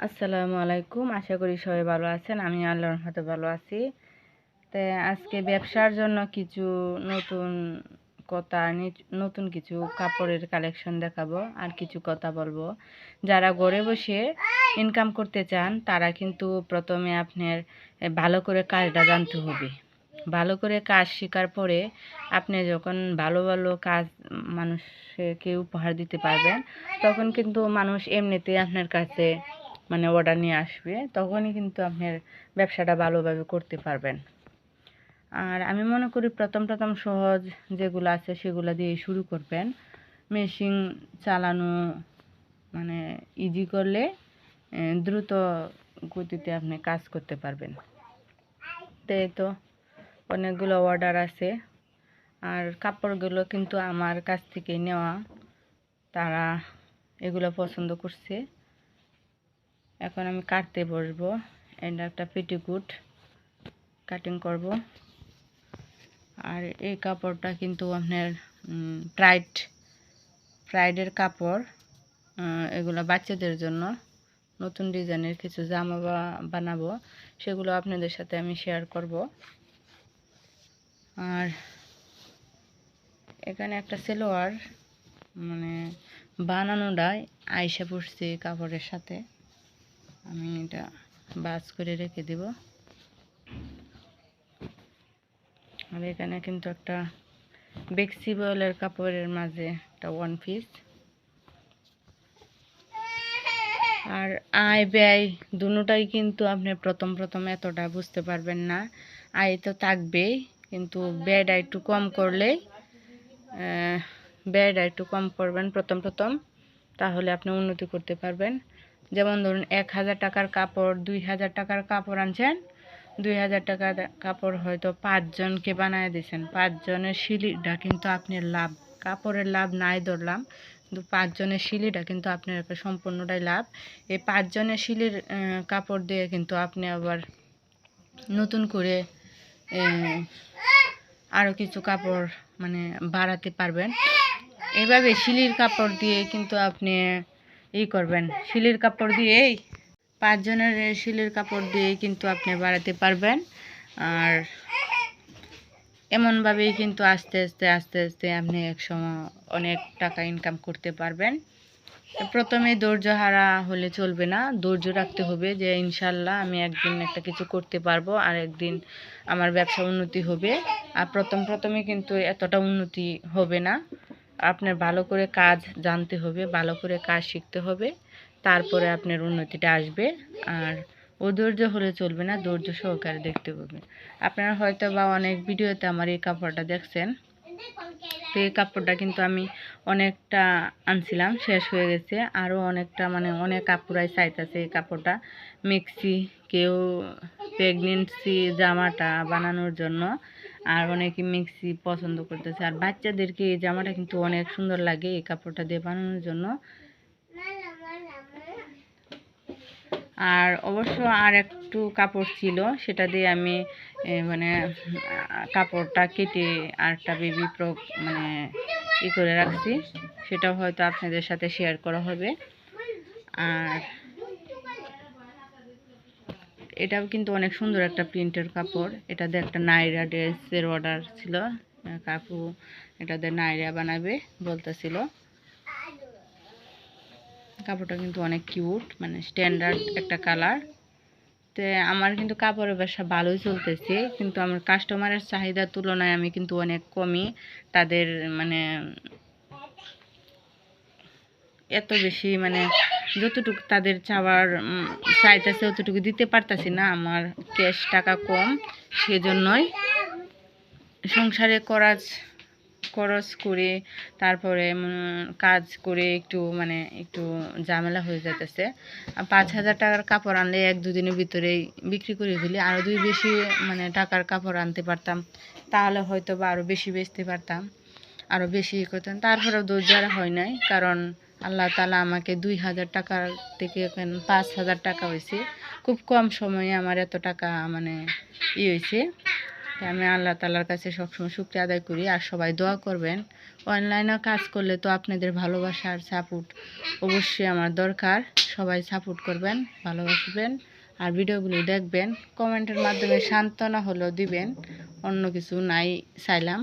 আসসালামু আলাইকুম। আশা করি সবাই ভালো আছেন। আমি আল্লাহর হাতে ভালো আছি। তো আজকে ব্যবসার জন্য কিছু নতুন কথা নতুন কিছু কাপড়ের কালেকশন দেখাবো, আর কিছু কথা বলব। যারা ঘরে বসে ইনকাম করতে চান, তারা কিন্তু প্রথমে আপনার ভালো করে কাজটা জানতে হবে। ভালো করে কাজ শেখার পরে আপনি যখন ভালো ভালো কাজ মানুষকে উপহার দিতে পারবেন, তখন কিন্তু মানুষ এমনিতেই আপনার কাছে মানে অর্ডার নিয়ে আসবে, তখনই কিন্তু আপনার ব্যবসাটা ভালোভাবে করতে পারবেন। আর আমি মনে করি প্রথম প্রথম সহজ যেগুলো আছে সেগুলো দিয়ে শুরু করবেন। মেশিন চালানো মানে ইজি করলে দ্রুত গতিতে আপনি কাজ করতে পারবেন। তো এই তো অনেকগুলো অর্ডার আছে। আর কাপড়গুলো কিন্তু আমার কাছ থেকে নেওয়া। তারা এগুলো পছন্দ করছে। এখন আমি কাটতে বসবো এটা একটা পেটিকুট কাটিং করব। আর এই কাপড়টা কিন্তু আপনার প্রাইড প্রাইডের কাপড় এগুলো বাচ্চাদের জন্য। নতুন ডিজাইনের কিছু জামা বানাবো, সেগুলো আপনাদের সাথে আমি শেয়ার করব। আর এখানে একটা সেলোয়ার মানে বানানোটাই আইসা পড়ছে কাপড়ের সাথে। আমি এটা বাস করে রেখে দেব। আর এখানে কিন্তু একটা বেক্সি বেক্সিবলের কাপড়ের মাঝে একটা ওয়ান পিস আর আয় ব্যয় দুটোটাই কিন্তু আপনি প্রথম প্রথম এতটা বুঝতে পারবেন না। আয় তো থাকবেই, কিন্তু ব্যয়টা একটু কম করলেই ব্যয়টা একটু কম করবেন প্রথম প্রথম, তাহলে আপনি উন্নতি করতে পারবেন। যেমন ধরুন এক হাজার টাকার কাপড় দুই হাজার টাকার কাপড় আনছেন দুই হাজার টাকার কাপড় হয়তো পাঁচজনকে বানায় দিয়েছেন। পাঁচজনের সিলিটা কিন্তু আপনার লাভ কাপড়ের লাভ নাই ধরলাম কিন্তু পাঁচজনের সিলিটা কিন্তু আপনার একটা সম্পূর্ণটাই লাভ। এই পাঁচজনের আহ, কাপড় দিয়ে কিন্তু আপনি আবার নতুন করে আরও কিছু কাপড় মানে বাড়াতে পারবেন। এভাবে শিলির কাপড় দিয়ে কিন্তু আপনি ই করবেন, শিলির কাপড় দিয়েই পাঁচজনের শিলের কাপড় দিয়ে কিন্তু আপনি বাড়াতে পারবেন। আর এমনভাবেই কিন্তু আস্তে আস্তে আস্তে আস্তে আপনি একসময় অনেক টাকা ইনকাম করতে পারবেন। প্রথমে ধৈর্য হারা হলে চলবে না। ধৈর্য রাখতে হবে যে, ইনশাল্লাহ আমি একদিন একটা কিছু করতে পারব, আর একদিন আমার ব্যবসা উন্নতি হবে। আর প্রথম, প্রথমে কিন্তু এতটা উন্নতি হবে না। আপনার ভালো করে কাজ জানতে হবে, ভালো করে কাজ শিখতে হবে, তারপরে আপনার উন্নতিটা আসবে। আর অধৈর্য হলে চলবে না, ধৈর্য সহকারে দেখতে হবে। আপনারা হয়তো বা অনেক ভিডিওতে আমার এই কাপড়টা দেখছেন। তো এই কাপড়টা কিন্তু আমি অনেকটা আনছিলাম, শেষ হয়ে গেছে। আরও অনেকটা মানে অনেক কাপড়াই চাইতেছে এই কাপড়টা। মিক্সি, কেউ প্রেগনেন্সি জামাটা বানানোর জন্য। আর অনেকে মিক্সি পছন্দ করতেছে। আর বাচ্চাদেরকে এই জামাটা কিন্তু অনেক সুন্দর লাগে এই কাপড়টা দিয়ে বানানোর জন্য। আর অবশ্য আর একটু কাপড় ছিল, সেটা দিয়ে আমি মানে কাপড়টা কেটে আর একটা বেবি প্রো মানে ই করে রাখছি। সেটাও হয়তো আপনাদের সাথে শেয়ার করা হবে। আর এটাও কিন্তু অনেক সুন্দর একটা প্রিন্টের কাপড়। এটাতে একটা নাইরা ড্রেসের অর্ডার ছিল। কাকু এটাতে নাইরা বানাবে বলতেছিল। কাপড়টা কিন্তু অনেক কিউট মানে স্ট্যান্ডার্ড একটা কালার তো আমার কিন্তু কাপড়ের ব্যবসা ভালোই চলতেছে, কিন্তু আমার কাস্টমারের চাহিদার তুলনায় আমি কিন্তু অনেক কমই। তাদের মানে এত বেশি মানে যতটুকু তাদের চাওয়ার চাইতেছে অতটুকু দিতে পারতাছি না। আমার ক্যাশ টাকা কম, সেজন্যই সংসারে করাজ খরচ করে তারপরে কাজ করে একটু মানে একটু ঝামেলা হয়ে আর পাঁচ হাজার টাকার কাপড় আনলে এক দুদিনের ভিতরেই বিক্রি করে ফেলি। আরও দুই বেশি মানে টাকার কাপড় আনতে পারতাম, তাহলে হয়তো বা আরও বেশি বেচতে পারতাম আরও বেশি করতাম। তারপরেও আর হয় নাই, কারণ আল্লাহ তালা আমাকে দুই হাজার টাকার থেকে এখন পাঁচ হাজার টাকা হয়েছে। খুব কম সময়ে আমার এত টাকা মানে ই হয়েছে। আমি আল্লাহ তালার কাছে সবসময় শুক্রিয়া আদায় করি আর সবাই দোয়া করবেন। অনলাইনে কাজ করলে তো আপনাদের ভালোবাসা আর সাপোর্ট অবশ্যই আমার দরকার। সবাই সাপোর্ট করবেন, ভালোবাসবেন আর ভিডিওগুলো দেখবেন। কমেন্টের মাধ্যমে সান্ত্বনা হলেও দিবেন, অন্য কিছু নাই চাইলাম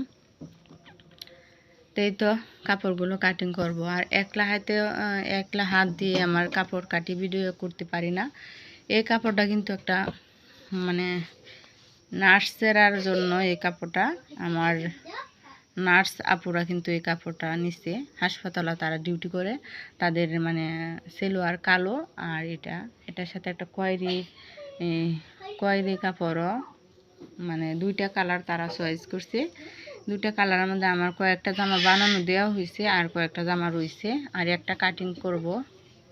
তাই তো কাপড়গুলো কাটিং করব। আর একলা হাতে একলা হাত দিয়ে আমার কাপড় কাটি ভিডিও করতে পারি না। এই কাপড়টা কিন্তু একটা মানে নার্সেরার জন্য এই কাপড়টা। আমার নার্স আপুরা কিন্তু এই কাপড়টা নিচ্ছে হাসপাতালে তারা ডিউটি করে। তাদের মানে সেলোয়ার কালো আর এটা। এটার সাথে একটা কয়রি কয়রি কাপড়ও মানে দুইটা কালার তারা চয়েস করছে। দুইটা কালারের মধ্যে আমার কয়েকটা জামা বানানো দেওয়া হয়েছে আর কয়েকটা জামা রয়েছে। আর একটা কাটিং করব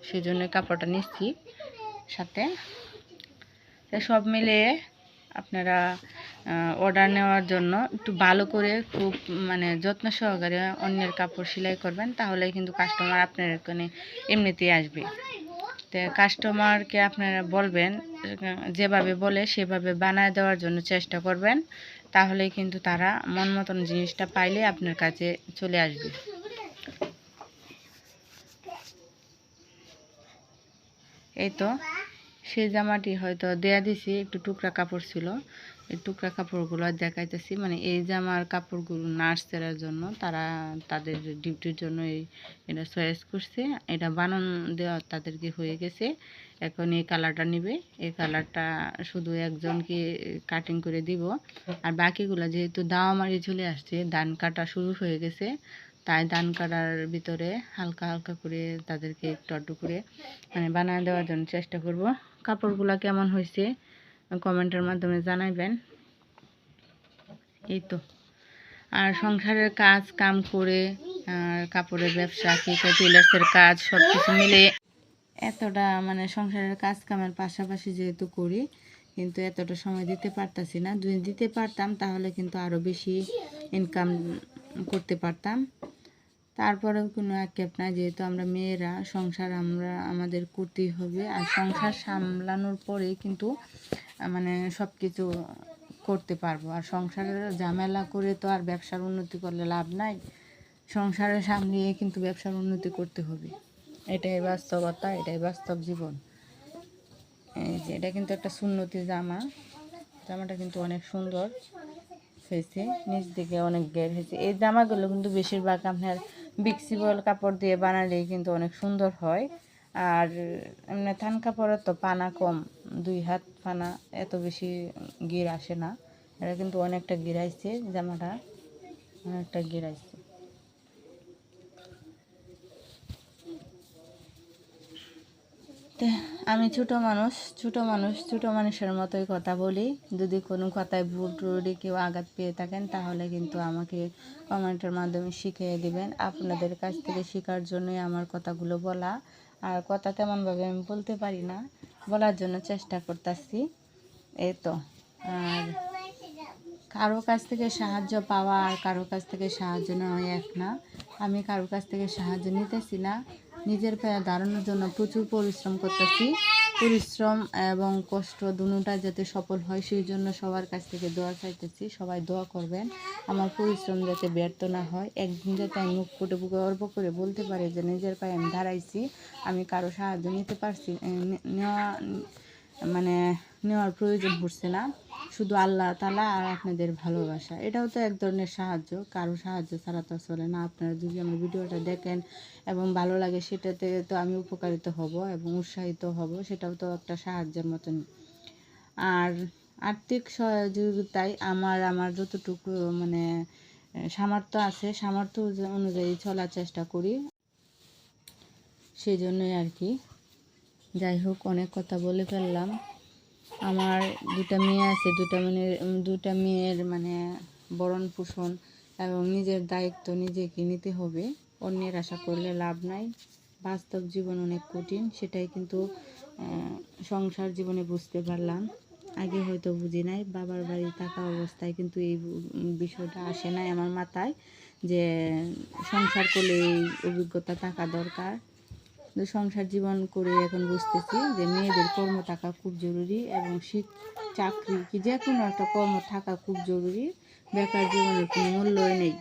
সেজন্য কাপড়টা নিচ্ছি সাথে। সব মিলিয়ে আপনারা অর্ডার নেওয়ার জন্য একটু ভালো করে খুব মানে যত্ন সহকারে অন্যের কাপড় সেলাই করবেন তাহলে কিন্তু কাস্টমার আপনার এখানে এমনিতেই আসবে। কাস্টমারকে আপনারা বলবেন, যেভাবে বলে সেভাবে বানায় দেওয়ার জন্য চেষ্টা করবেন তাহলে কিন্তু তারা মন মতন জিনিসটা পাইলে আপনার কাছে চলে আসবে। এই তো, সেই জামাটি হয়তো দেয়া দিছি, একটু টুকরা কাপড় ছিল। এই টুকরা কাপড়গুলো দেখাইতেছি। মানে এই জামার কাপড়গুলো নার্সের জন্য, তারা তাদের ডিউটির জন্য এই এটা চয়েস করছে। এটা বানান দেওয়া তাদেরকে হয়ে গেছে। এখন এই কালারটা নিবে। এই কালারটা শুধু একজনকে কাটিং করে দিব। আর বাকিগুলো যেহেতু দাওয়ামারি চলে আসছে, ধান কাটা শুরু হয়ে গেছে। তাই ধান কাটার ভিতরে হালকা হালকা করে তাদেরকে একটু করে মানে বানিয়ে দেওয়ার জন্য চেষ্টা করব। কাপড়গুলো কেমন হয়েছে? কমেন্টের মাধ্যমে জানাইবেন। এই তো। আর সংসারের কাজ, কাম করে, আর কাপড়ের ব্যবসা, কি টেলার্সের কাজ সব কিছু মিলে এতটা মানে সংসারের কাজ কামের পাশাপাশি যেহেতু করি, কিন্তু এতটা সময় দিতে পারতাছি না। যদি দিতে পারতাম, তাহলে কিন্তু আরও বেশি ইনকাম করতে পারতাম। তারপরেও কোনো আক্ষেপ নাই, যেহেতু আমরা মেয়েরা, সংসার আমরা, আমাদের করতেই হবে। আর সংসার সামলানোর পরে কিন্তু মানে সব কিছু করতে পারব। আর সংসারের ঝামেলা করে তো আর ব্যবসার উন্নতি করলে লাভ নাই। সংসারের সামলিয়ে কিন্তু ব্যবসার উন্নতি করতে হবে। এটাই বাস্তবতা, এটাই বাস্তব জীবন। এই যে, এটা কিন্তু একটা সুন্নতি জামা। জামাটা কিন্তু অনেক সুন্দর হয়েছে, নিচ দিকে অনেক গের হয়েছে। এই জামাগুলো কিন্তু বেশিরভাগ আপনার বিক্সিবল কাপড় দিয়ে বানালেই কিন্তু অনেক সুন্দর হয়। আর এমনি থান কাপড়ের তো পানা কম, দুই হাত পানা এত বেশি গির আসে না। এটা কিন্তু অনেকটা গিরাইছে, জামাটা অনেকটা গিরাইছে। আমি ছোট মানুষ ছোট মানুষ, ছোট মানুষের মতোই কথা বলি। যদি কোনো কথায় ভুল টুটি কেউ আঘাত পেয়ে থাকেন, তাহলে কিন্তু আমাকে কমেন্টের মাধ্যমে শিখিয়ে দিবেন। আপনাদের কাছ থেকে শেখার জন্যই আমার কথাগুলো বলা। আর কথা তেমনভাবে আমি বলতে পারি না, বলার জন্য চেষ্টা করতেছি। এই তো, আর কারও কাছ থেকে সাহায্য পাওয়া আর কারও কাছ থেকে সাহায্য নেওয়া এক না। আমি কারও কাছ থেকে সাহায্য নিতেছি না, নিজের পায়ে দাঁড়ানোর জন্য প্রচুর পরিশ্রম করতেছি। পরিশ্রম এবং কষ্ট দুটা যাতে সফল হয়, সেই জন্য সবার কাছ থেকে দোয়া চাইতেছি। সবাই দোয়া করবেন। আমার পরিশ্রম যাতে ব্যর্থ না হয়। একদিন যাতে আমি মুখ ফুটে গর্ব করে বলতে পারি যে, নিজের পায়ে আমি দাঁড়াইছি। আমি কারও সাহায্য নিতে পারছি নেওয়া মানে নেওয়ার প্রয়োজন পড়ছে না। শুধু আল্লাহ তালা আর আপনাদের ভালোবাসা। এটাও তো এক ধরনের সাহায্য। কারও সাহায্য ছাড়া তো চলে না। আপনারা যদি আমার ভিডিওটা দেখেন এবং ভালো লাগে, সেটাতে তো আমি উপকারিত হব এবং উৎসাহিত হব, সেটাও তো একটা সাহায্যের মতন আর আর্থিক সহযোগিতায় আমার আমার যতটুকু মানে সামর্থ্য আছে, সামর্থ্য অনুযায়ী চলার চেষ্টা করি। সেই জন্যই আর কি। যাই হোক, অনেক কথা বলে ফেললাম। আমার দুটা মেয়ে আছে, দুটা মেয়ের দুটা মেয়ের মানে বরণ পোষণ এবং নিজের দায়িত্ব নিজেকে নিতে হবে। অন্যের আশা করলে লাভ নাই। বাস্তব জীবন অনেক কঠিন, সেটাই কিন্তু সংসার জীবনে বুঝতে পারলাম। আগে হয়তো বুঝি নাই, বাবার বাড়ি থাকা অবস্থায় কিন্তু এই বিষয়টা আসে নাই আমার মাথায় যে সংসার করলে এই অভিজ্ঞতা থাকা দরকার। সংসার জীবন করে এখন বুঝতেছি যে মেয়েদের কর্ম থাকা খুব জরুরি এবং শিখ চাকরি কি যে কোনো একটা কর্ম থাকা খুব জরুরি। বেকার জীবনের কোনো মূল্যই নেই।